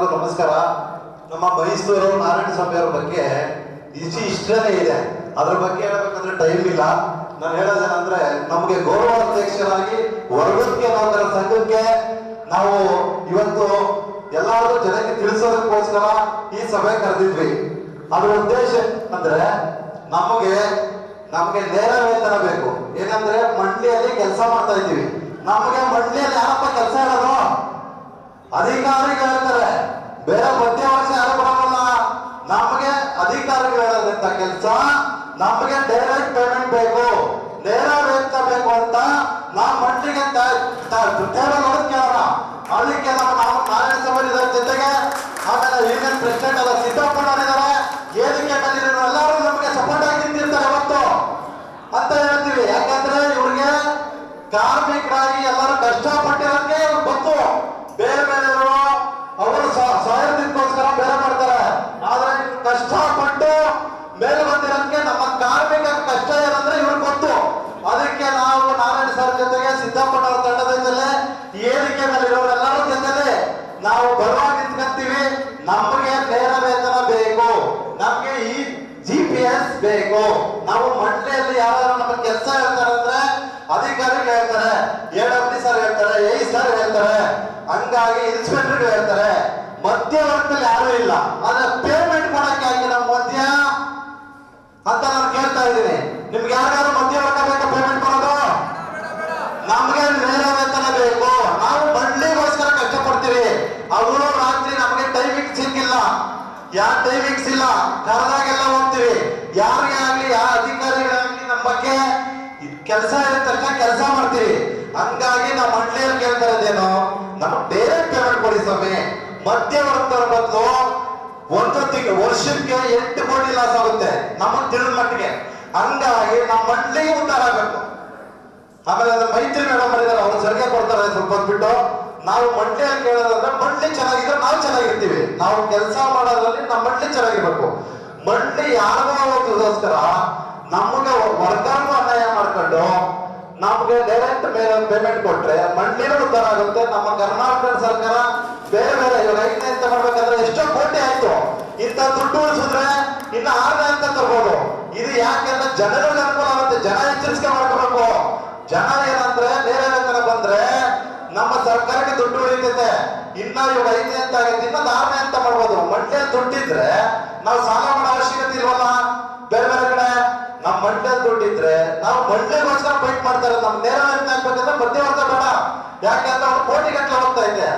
ನಮಸ್ಕಾರ. ನಮ್ಮ ಮೈಸೂರು ನಾರಾಯಣ ಸ್ವಾಮಿ ಅವ್ರ ಬಗ್ಗೆ ಇಷ್ಟು ಇಷ್ಟನೇ ಇದೆ. ಅದ್ರ ಬಗ್ಗೆ ಹೇಳ್ಬೇಕಂದ್ರೆ ಟೈಮ್ ಇಲ್ಲ. ನಾನು ಹೇಳೋದೇನಂದ್ರೆ ನಮಗೆ ಗೌರವ ಅಧ್ಯಕ್ಷರಾಗಿ ವರ್ಗಕ್ಕೆ ನೌಕರ ಸಂಘಕ್ಕೆ ನಾವು ಇವತ್ತು ಎಲ್ಲಾರು ಜನಕ್ಕೆ ತಿಳಿಸೋದಕ್ಕೋಸ್ಕರ ಈ ಸಭೆ ಕರೆದಿದ್ವಿ. ಅದ್ರ ಉದ್ದೇಶ ಅಂದ್ರೆ ನಮಗೆ ನಮಗೆ ನೇರ ವೇತನ ಬೇಕು. ಏನಂದ್ರೆ, ಮಂಡ್ಲಿಯಲ್ಲಿ ಕೆಲಸ ಮಾಡ್ತಾ ಇದ್ದೀವಿ. ನಮಗೆ ಮಂಡ್ಲಿಯಲ್ಲಿ ಯಾರಪ್ಪ ಕೆಲಸ ಇರೋದು? ಅಧಿಕಾರಿಗಳು ಬೇರೆ ಮಧ್ಯವರ್ತಿ ಯಾರು ಬರೋಲ್ಲ. ನಮಗೆ ಅಧಿಕಾರಿಗಳು ಹೇಳೋದಂತ ಕೆಲಸ, ನಮಗೆ ಡೈರೆಕ್ಟ್ ಪೇಮೆಂಟ್ ಬೇಕು. ನೇರ ವೇತನ ಬೇಕು ಅಂತ ನಾವು ಮಂಡಿಗೆ ಕೇಳೋಣ. ಅದಕ್ಕೆ ನಾವು ನಾರಾಯಣ ಸಭೆ ಇದರ ಜೊತೆಗೆ ಆಮೇಲೆ ಯೂನಿಯನ್ ಪ್ರೆಸಿಡೆಂಟ್ ಅದ ಸಿದ್ದಪ್ಪನವರಿದ್ದಾರೆ. ವೇದಿಕೆ ಮೇಲೆ ಎಲ್ಲರೂ ನಮಗೆ ಸಪೋರ್ಟ್ ಆಗಿ ನಿಂತಿರ್ತಾರೆ ಅವತ್ತು ಅಂತ ಹೇಳ್ತೀವಿ. ಯಾಕಂದ್ರೆ ಇವ್ರಿಗೆ ಕಾರ್ಮಿಕರಾಗಿ ಎಲ್ಲರೂ ಕಷ್ಟಪಟ್ಟಿರೋಕ್ಕೆ ಇವ್ರಿಗೆ ಗೊತ್ತು ಬೇರೆ ಬೇರೆ ಅವರು ಸ್ವಾಯತ್ತಕ್ಕೋಸ್ಕರ ಬೇರೆ ಮಾಡ್ತಾರೆ ಆದ್ರೆ ಇವ್ರು ಕಷ್ಟಪಟ್ಟು ಮೇಲೆ ಬಂದಿರೋದಕ್ಕೆ ನಮ್ಮ ಕಾರ್ಮಿಕ ಕಷ್ಟ ಏನಂದ್ರೆ ಇವ್ರು ಗೊತ್ತು. ಅದಕ್ಕೆ ನಾವು ನಾರಾಯಣ ಸರ್ ಜೊತೆಗೆ ಸಿದ್ದಪ್ಪನವರ ತಂಡದ ಜೊತೆ ಏರಿಕೆ ಮೇಲೆ ಇರೋರೆಲ್ಲರೂ ಜೊತೆ ನಾವು ಬರುವಾಗ ನಿಂತ್ಕೊಂತೀವಿ ನಮಗೆ ನೇರ ವೇತನ ಬೇಕು. ನಮ್ಗೆ ಈ ಜಿ ಪಿ ಎಸ್ ಬೇಕು ನಾವು ಮಂಡಳಿಯಲ್ಲಿ ಯಾರು ನಮ್ಮ ಕೆಲಸ ಹೇಳ್ತಾರೆ ಅಂದ್ರೆ ಅಧಿಕಾರಿಗಳು ಹೇಳ್ತಾರೆ ಎ ಡಬ್ಲ್ಯೂ ಸರ್ ಹೇಳ್ತಾರೆ ಎ ಸರ್ ಹೇಳ್ತಾರೆ ಹಂಗಾಗಿ ಇನ್ಸ್ಪೆಕ್ಟರ್ ಹೇಳ್ತಾರೆ ಮಧ್ಯವರ್ತಿಯಲ್ಲಿ ಯಾರು ಇಲ್ಲ. ಆದ್ರೆ ಪೇಮೆಂಟ್ ಕೊಡಕ್ಕೆ ಆಗಿ ನಮ್ಮ ಮಧ್ಯ ಅಂತ ನಾನು ಕೇಳ್ತಾ ಇದ್ದೀನಿ. ನಿಮ್ಗೆ ಯಾರ್ಯಾರು ಮಧ್ಯವರ್ಗ ಬೇಕು ಪೇಮೆಂಟ್ ಕೊಡೋದು? ನಮ್ಗೆ ನೇರ ವೇತನ ಬೇಕು. ನಾವು ಮಂಡ್ಲಿಗೋಸ್ಕರ ಕಷ್ಟಪಡ್ತೀವಿ. ಅವರು ರಾತ್ರಿ ನಮಗೆ ಟೈಮಿಂಗ್ ಸಿಕ್ಕಿಲ್ಲ. ಯಾರ ಟೈಮಿಂಗ್ಸ್ ಇಲ್ಲ? ಕರೆದಾಗೆಲ್ಲ ಹೋಗ್ತೀವಿ. ಯಾರಿಗೆ ಆಗ್ಲಿ, ಯಾವ ಅಧಿಕಾರಿಗಳಾಗ್ಲಿ ನಮ್ಮ ಬಗ್ಗೆ ಕೆಲಸ ಇರೋ ತಕ್ಷಣ ಕೆಲಸ ಮಾಡ್ತೀವಿ. ಹಂಗಾಗಿ ನಮ್ಮ ಮಂಡ್ಲಿಯಲ್ಲಿ ಕೇಳ್ತಾ ಇದ್ದೇನು ನಮ್ಗೆ ಬೇರೆ ಕೊಡಿ ಸ್ವಾಮಿ ಮಧ್ಯವರ್ತರ ಬದಲು ಒಂದು ವರ್ಷಕ್ಕೆ ಎಂಟು ಕೋಟಿ ಲಾಸ್ ಆಗುತ್ತೆ, ನಮ್ಮ ತಿಳಿದ ಮಟ್ಟಿಗೆ. ಹಂಗಾಗಿ ನಮ್ಮ ಮಂಡಳಿ ಉದ್ದಾರ ಆಗಬೇಕು. ಆಮೇಲೆ ಅದ್ರ ಮೈತ್ರಿ ಮೇಡಮ್ ಮಾಡಿದಾರೆ ಅವ್ರು ಸರಿಗೆ ಕೊಡ್ತಾರೆ, ಸ್ವಲ್ಪ ಬಿಟ್ಟು. ನಾವು ಅಂತ ಹೇಳೋದಂದ್ರೆ ಮಂಡಳಿ ಚೆನ್ನಾಗಿದ್ರೆ ನಾವು ಚೆನ್ನಾಗಿರ್ತೀವಿ. ನಾವು ಕೆಲಸ ಮಾಡೋದ್ರಲ್ಲಿ ನಮ್ಮ ಮಂಡಳಿ ಚೆನ್ನಾಗಿರ್ಬೇಕು. ಮಂಡಳಿ ಯಾರಿಗೋಸ್ಕರ ನಮಗೆ ವರ್ಗಾನು ಅನ್ಯಾಯ ಮಾಡ್ಕೊಂಡು ನಮ್ಗೆ ಡೈರೆಕ್ಟ್ ಪೇಮೆಂಟ್ ಕೊಟ್ರೆ ಮಂಡ್ಲಿನೂ ಉದ್ದಾರ ಆಗುತ್ತೆ, ನಮ್ಮ ಕರ್ನಾಟಕ ಸರ್ಕಾರ ಬೇರೆ ಬೇರೆ ಇವಾಗ ಐದನೇ ಅಂತ ಮಾಡ್ಬೇಕಂದ್ರೆ ಎಷ್ಟೋ ಕೋಟಿ ಆಯ್ತು. ಇಂಥ ದುಡ್ಡು ಉಳಿಸಿದ್ರೆ ಇನ್ನ ಆರನೇ ಅಂತ ತರ್ಬೋದು. ಇದು ಯಾಕೆಂದ್ರೆ ಜನಗಳಿಗೆ ಅನುಕೂಲ ಆಗುತ್ತೆ, ಜನ ಎಚ್ಚರಿಕೆ ಮಾಡ್ಕೋಬೇಕು. ಜನ ಏನಂದ್ರೆ ಬೇರೆ ವೇತನ ಬಂದ್ರೆ ನಮ್ಮ ಸರ್ಕಾರಕ್ಕೆ ದುಡ್ಡು ಉಳಿತೈತೆ. ಇನ್ನ ಇವಾಗ ಐದನೇ ಅಂತ ಆಗುತ್ತೆ ಇನ್ನೊಂದು ಆರನೇ ಅಂತ ಮಾಡ್ಬೋದು. ಮಂಡ್ಯ ದುಡ್ಡಿದ್ರೆ ನಾವು ಸಾಲ ಮಾಡೋ ಅವಶ್ಯಕತೆ ಇಲ್ವಲ್ಲ? ಬೇರೆ ಬೇರೆ ಕಡೆ ನಮ್ಮ ಮಂಡ್ಯ ದುಡ್ಡಿದ್ರೆ ನಾವು ಮಂಡ್ಯಗೋಸ್ಕರ ಫೈಟ್ ಮಾಡ್ತಾರೆ. ನಮ್ ನೇರ ಹಾಕ್ಬೇಕಂದ್ರೆ ಮಧ್ಯವರ್ತ ಬೇಡ. ಯಾಕಂದ್ರೆ ಅವ್ರು ಕೋಟಿ ಗಟ್ಟಲೆ ಹೋಗ್ತಾ ಇದೆ.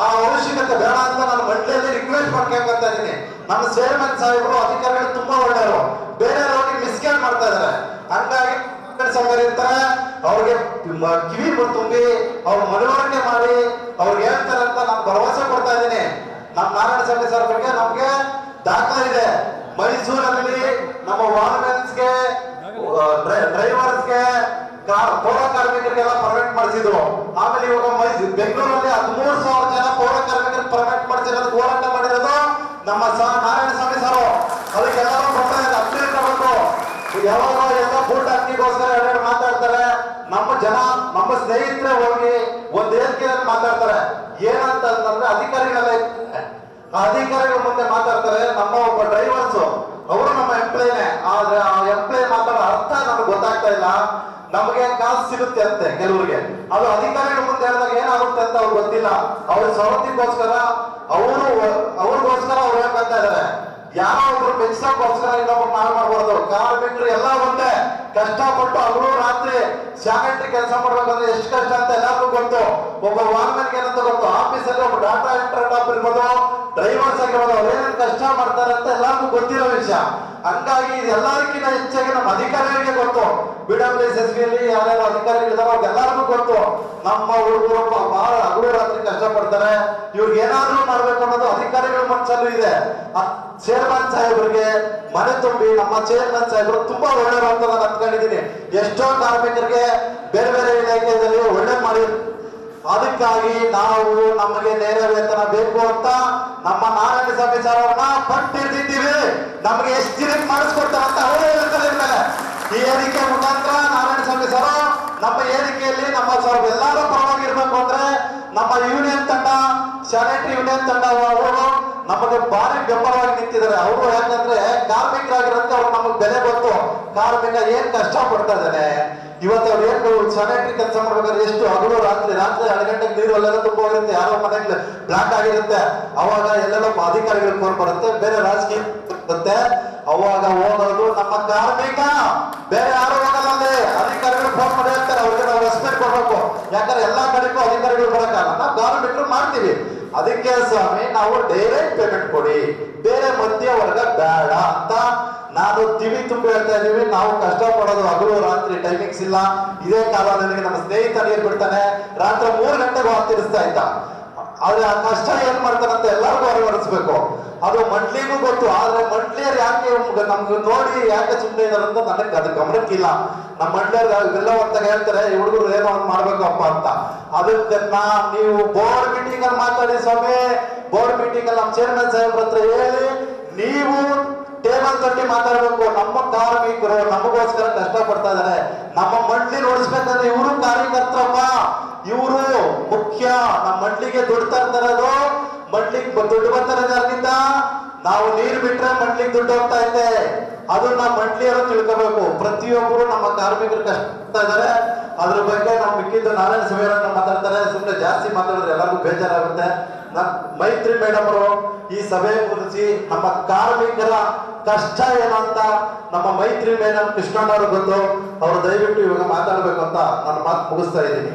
ಆ ಅವಶ್ಯಕತೆ ಬೇಡ ಅಂತ ನಾನು ಮಂಡ್ಯದಲ್ಲಿ ರಿಕ್ವೆಸ್ಟ್ ಮಾಡ್ಕೊಂತ ಇದೀನಿ. ನಮ್ಮ ಚೇರ್ಮನ್ ಸಾಹೇಬರು ಅಧಿಕಾರಿಗಳು ತುಂಬಾ ಒಳ್ಳೆಯವರು. ಬೇರೆ ಹೋಗಿ ಮಿಸ್ಕ್ಯಾನ್ ಮಾಡ್ತಾ ಇದಾರೆ. ಹಂಗಾಗಿ ಸಂಘ ಅವ್ರಿಗೆ ಕಿವಿ ತುಂಬಿ ಅವ್ರ ಮನವರಿಕೆ ಮಾಡಿ ಅವ್ರಿಗೆ ಹೇಳ್ತಾರೆ ಅಂತ ನಾನು ಭರವಸೆ ಕೊಡ್ತಾ ಇದ್ದೀನಿ ನಮ್ಮ ನಾರಾಯಣ ಸ್ವಾಮಿ ಸರ್ ಬಗ್ಗೆ ನಮ್ಗೆ ದಾಖಲೆ ಇದೆ ಮೈಸೂರಲ್ಲಿ ನಮ್ಮ ವಾರ್ಮೆನ್ಸ್ಗೆ ಡ್ರೈವರ್ಸ್ಗೆ ಪೌರ ಕಾರ್ಮಿಕರಿಗೆಲ್ಲ ಪರ್ಮಿಟ್ ಮಾಡಿಸಿದ್ರು. ಆಮೇಲೆ ಇವಾಗ ಮೈಸೂರು ಬೆಂಗಳೂರಲ್ಲಿ ಹದಿಮೂರು ಸಾವಿರ ಜನ ಪೌರ ಕಾರ್ಮಿಕರು ಪರ್ಮಿಟ್ ಮಾಡಿಸಿರೋದು ಹೋರಾಟ ಮಾಡಿರೋದು ನಮ್ಮ ಸಹ ನಾರಾಯಣ ಸ್ವಾಮಿ ಸರ್. ಅದಕ್ಕೆಲ್ಲರೂ ಇದೆ ಅಪ್ಡೇಟ್ ತಗೊಂಡು ಯಾವಾಗ ಎಲ್ಲ ಬೂಟ್ ಹಾಕಿಗೋಸ್ಕರ ಎರಡು ಮಾತಾಡ್ತಾರೆ. ನಮ್ಮ ಜನ, ನಮ್ಮ ಸ್ನೇಹಿತರೆ ಹೋಗಿ ಒಂದ್ ವೇದಿಕೆಯಲ್ಲಿ ಮಾತಾಡ್ತಾರೆ. ಏನಂತ ಅಂತಂದ್ರೆ ಅಧಿಕಾರಿಗಳೆಲ್ಲ ಇರ್ತಾರೆ. ಆ ಅಧಿಕಾರಿಗಳ ಮುಂದೆ ಮಾತಾಡ್ತಾರೆ, ನಮ್ಮ ಒಬ್ಬ ಡ್ರೈವರ್ಸ್ ಅವರು ನಮ್ಮ ಎಂಪ್ಲಾಯ್ನೇ ಆದ್ರೆ ಆ ಎಂಪ್ಲಾಯ್ ಮಾತಾಡೋ ಅರ್ಥ ನಮ್ಗೆ ಗೊತ್ತಾಗ್ತಾ ಇಲ್ಲ. ನಮಗೆ ಕಾಸು ಸಿಗುತ್ತೆ ಅಂತೆ ಕೆಲವರಿಗೆ. ಅದು ಅಧಿಕಾರಿಗಳ ಮುಂದೆ ಹೇಳಿದಾಗ ಏನಾಗುತ್ತೆ ಅಂತ ಅವ್ರು ಗೊತ್ತಿಲ್ಲ. ಅವ್ರ ಸವಲತ್ತಿಗೋಸ್ಕರ ಅವರು ಅವ್ರಿಗೋಸ್ಕರ ಅವ್ರು ಹೇಳ್ಕೊಂತ ಇದಾರೆ ಯಾರೋ ಒಬ್ರು ಮೆಚ್ಚಕ್ಕೋಸ್ಕರ ಇನ್ನೊಬ್ರು ನಾವು ಮಾಡ್ಬಾರ್ದು. ಕಾರ್ಮಿಕರು ಎಲ್ಲ ಒಂದೇ. ಕಷ್ಟಪಟ್ಟು ಅವರು ರಾತ್ರಿ ಸ್ಯಾನಿಟರಿ ಕೆಲಸ ಮಾಡ್ಬೇಕಂದ್ರೆ ಎಷ್ಟು ಕಷ್ಟ ಅಂತ ಎಲ್ಲರಿಗೂ ಗೊತ್ತು. ಒಬ್ಬ ವಾರ್ಮನ್ಗೆ ಏನಂತ ಗೊತ್ತು? ಆಫೀಸಲ್ಲಿ ಒಬ್ಬ ಡಾಟಾ ಎಂಟ್ರಿ ಟಾಪ್ ಇರ್ಬೋದು. ಡ್ರೈವರ್ಸ್ ಆಗಿರ್ಬೋದು ಏನೇನು ಕಷ್ಟ ಮಾಡ್ತಾರೆ ಅಂತ ಎಲ್ಲರಿಗೂ ಗೊತ್ತಿರೋ ವಿಷಯ. ಹಂಗಾಗಿ ಎಲ್ಲರಿಗಿಂತ ಹೆಚ್ಚಾಗಿ ನಮ್ಮ ಅಧಿಕಾರಿಗಳಿಗೆ ಗೊತ್ತು. ಬಿ ಡಬ್ಲ್ಯೂ ಎಸ್ ಎಸ್ ಬಿಯಲ್ಲಿ ಯಾರ್ಯಾರು ಅಧಿಕಾರಿಗಳಿದಾರೋ ಅವ್ರಿಗೆಲ್ಲರಿಗೂ ಗೊತ್ತು. ನಮ್ಮ ಹುಡುಗರು ಬಹಳ ಹಗಲು ರಾತ್ರಿ ಕಷ್ಟಪಡ್ತಾರೆ. ಇವ್ರಿಗೆ ಏನಾದ್ರೂ ಮಾಡ್ಬೇಕು ಅನ್ನೋದು ಅಧಿಕಾರಿಗಳ ಮನಸ್ಸಲ್ಲೂ ಇದೆ. ಚೇರ್ಮನ್ ಸಾಹೇಬ್ರಿಗೆ ಮನೆ ತುಂಬಿ ನಮ್ಮ ಚೇರ್ಮನ್ ಸಾಹೇಬ್ರು ತುಂಬಾ ಒಳ್ಳೆಯವರು ಅಂತ ನಾನು ಅಂದ್ಕೊಂಡಿದ್ದೀನಿ ಎಷ್ಟೋ ಕಾರ್ಮಿಕರಿಗೆ ಬೇರೆ ಬೇರೆ ಇಲಾಖೆಯಲ್ಲಿ ಒಳ್ಳೆ ಮಾಡಿ ಅದಕ್ಕಾಗಿ ನಾವು ನಮಗೆ ನೇರ ವೇತನ ಬೇಕು ಅಂತ ನಮ್ಮ ನಾರಾಯಣ ಸಭೆ ಪಟ್ಟಿರ್ತಿದ್ದೀವಿ ನಮಗೆ ಎಷ್ಟು ದಿನ ಮಾಡಿಸ್ಕೊಡ್ತಾರೆ ಅಂತ ಅವರೇ ಹೇಳ್ತಾರೆ ಈ ಏರಿಕೆ ಮುಖಾಂತರ ನಾರಾಯಣ ಸ್ವಾಮಿ ಸರ್ ನಮ್ಮ ಏರಿಕೆಯಲ್ಲಿ ನಮ್ಮ ಸರ್ ಎಲ್ಲರೂ ಪರವಾಗಿರ್ಬೇಕು ಅಂದ್ರೆ ನಮ್ಮ ಯೂನಿಯನ್ ತಂಡ, ಸ್ಯಾನಿಟರಿ ಯೂನಿಯನ್ ತಂಡ ಅವರು ನಮಗೆ ಭಾರಿ ಬೆಂಬಲವಾಗಿ ನಿಂತಿದ್ದಾರೆ. ಅವರು ಯಾಕಂದ್ರೆ ಕಾರ್ಮಿಕರಾಗಿರುತ್ತೆ ಅವ್ರು ನಮಗೆ ಬೆಲೆ ಗೊತ್ತು. ಕಾರ್ಮಿಕ ಏನ್ ಕಷ್ಟ ಪಡ್ತಾ ಇದ್ದಾನೆ? ಇವತ್ತು ಅವ್ರು ಏನು ಸ್ಯಾನಿಟರಿ ಕೆಲಸ ಮಾಡ್ಬೇಕಾದ್ರೆ ಎಷ್ಟು ಹಗಲು ರಾತ್ರಿ ರಾತ್ರಿ ಎರಡು ಗಂಟೆಗೆ ನೀರು ಅಲ್ಲೆಲ್ಲ ತುಂಬ ಹೋಗಿರುತ್ತೆ. ಯಾರೋ ಮನೆಗೆ ಬ್ಲಾಕ್ ಆಗಿರುತ್ತೆ. ಅವಾಗ ಎಲ್ಲೆಲ್ಲ ಅಧಿಕಾರಿಗಳು ಫೋನ್ ಬರುತ್ತೆ. ಬೇರೆ ರಾಜಕೀಯ ಬರುತ್ತೆ ಅವಾಗ ಹೋಗೋದು ನಮ್ಮ ಕಾರ್ಮಿಕ. ಬೇರೆ ಯಾರು ಹೋಗಲ್ಲ ಅಲ್ಲಿ. ಅಧಿಕಾರಿಗಳು ಫೋನ್ ಮಾಡಿ ಹೇಳ್ತಾರೆ. ಅವ್ರಿಗೆ ನಾವು ರೆಸ್ಪೆಕ್ಟ್ ಕೊಡ್ಬೇಕು. ಯಾಕಂದ್ರೆ ಎಲ್ಲಾ ಕಡೆಗೂ ಅಧಿಕಾರಿಗಳು ಬರೋಕ್ಕಾಗಲ್ಲ ನಾವು ಕಾರ್ಮಿಕರು ಮಾಡ್ತೀವಿ. ಅದಕ್ಕೆ ಸ್ವಾಮಿ, ನಾವು ಡೈರೆಕ್ಟ್ ಪೇಮೆಂಟ್ ಕೊಡಿ. ಬೇರೆ ಮಧ್ಯವರ್ಗ ಬೇಡ ಅಂತ ನಾನು ತಿವಿ ತುಂಬಿ ಹೇಳ್ತಾ ಇದೀವಿ ನಾವು ಕಷ್ಟ ಪಡೋದು ಹಗಲು ರಾತ್ರಿ ಟೈಮಿಂಗ್ಸ್ ಇಲ್ಲ. ಇದೇ ಕಾಲ ನನಗೆ ನಮ್ಮ ಸ್ನೇಹಿತ ನೀರು ಬಿಡ್ತಾನೆ. ರಾತ್ರಿ ಮೂರು ಗಂಟೆಗೆ ತಿರ್ಸ್ತಾ ಇದ್ದ. ಆದ್ರೆ ಆ ಕಷ್ಟ ಏನ್ ಮಾಡ್ತಾರಂತ ಎಲ್ಲರಿಗೂ ಅಳವಡಿಸ್ಬೇಕು ಅದು ಮಂಡ್ಲಿಗೂ ಗೊತ್ತು. ಆದ್ರೆ ಮಂಡ್ಲಿಯರ್ ಯಾಕೆ ನಮ್ಗೆ- ನೋಡಿ ಯಾಕೆ ಸುಮ್ಮನೆ ಇದಾರೆ ಅಂತ ನನಗೆ ಅದು ಗಮನಕ್ಕಿಲ್ಲ. ನಮ್ಮ ಮಂಡ್ಲಿಯರ್ ಇವೆಲ್ಲ ಅಂತ ಹೇಳ್ತಾರೆ. ಈ ಹುಡುಗರು ಏನೋ ಒಂದು ಮಾಡ್ಬೇಕಪ್ಪ ಅಂತ. ಅದಕ್ಕೆ ನಾ ನೀವು ಬೋರ್ಡ್ ಮೀಟಿಂಗ್ ಅಲ್ಲಿ ಮಾತಾಡಿ ಸ್ವಾಮಿ. ಬೋರ್ಡ್ ಮೀಟಿಂಗ್ ಅಲ್ಲಿ ನಮ್ಮ ಚೇರ್ಮನ್ ಸಾಹೇಬ್ರ ಹತ್ರ ಹೇಳಿ, ನೀವು ಟೇಬಲ್ ತಟ್ಟಿ ಮಾತಾಡ್ಬೇಕು. ನಮ್ಮ ಕಾರ್ಮಿಕರು ನಮಗೋಸ್ಕರ ಕಷ್ಟ ಪಡ್ತಾ ಇದ್ದಾರೆ ನಮ್ಮ ಮಂಡ್ಲಿ ನೋಡಿಸ್ಬೇಕಂದ್ರೆ ಇವರು ಕಾರ್ಯಕರ್ತಪ್ಪ ಇವರು ಮುಖ್ಯ. ನಮ್ಮ ಮಂಡ್ಲಿಗೆ ದುಡ್ಡು ತರ್ತಾರದು ಮಂಡ್ಲಿಗೆ ದುಡ್ಡು ಬರ್ತಾರೆ ಅದಕ್ಕಿಂತ ನಾವು ನೀರು ಬಿಟ್ರೆ ಮಂಡ್ಲಿಗೆ ದುಡ್ಡು ಹೋಗ್ತಾ ಇದೆ. ಅದನ್ನ ಮಂಡ್ಲಿಯವರು ತಿಳ್ಕೋಬೇಕು. ಪ್ರತಿಯೊಬ್ಬರು ನಮ್ಮ ಕಾರ್ಮಿಕರು ಕಷ್ಟ ಇದ್ದಾರೆ ಅದ್ರ ಬಗ್ಗೆ ನಾವು ಮಿಕ್ಕಿದ್ದು ನಾರಾಯಣ ಸಭೆಯವರನ್ನ ಮಾತಾಡ್ತಾರೆ. ಸುಮ್ಮನೆ ಜಾಸ್ತಿ ಮಾತಾಡಿದ್ರೆ ಎಲ್ಲರಿಗೂ ಬೇಜಾರಾಗುತ್ತೆ. ಮೈತ್ರಿ ಮೇಡಮ್ ಅವರು ಈ ಸಭೆ ಕುರಿಸಿ ನಮ್ಮ ಕಾರ್ಮಿಕರ ಕಷ್ಟ ಏನಂತ ನಮ್ಮ ಮೈತ್ರಿ ಮೇಡಮ್ ಕೃಷ್ಣಣ್ಣವ್ರಿಗೆ ಬಂದು ಅವರು ದಯವಿಟ್ಟು ಇವಾಗ ಮಾತಾಡಬೇಕು ಅಂತ ನಾನು ಮಾತು ಮುಗಿಸ್ತಾ ಇದ್ದೀನಿ.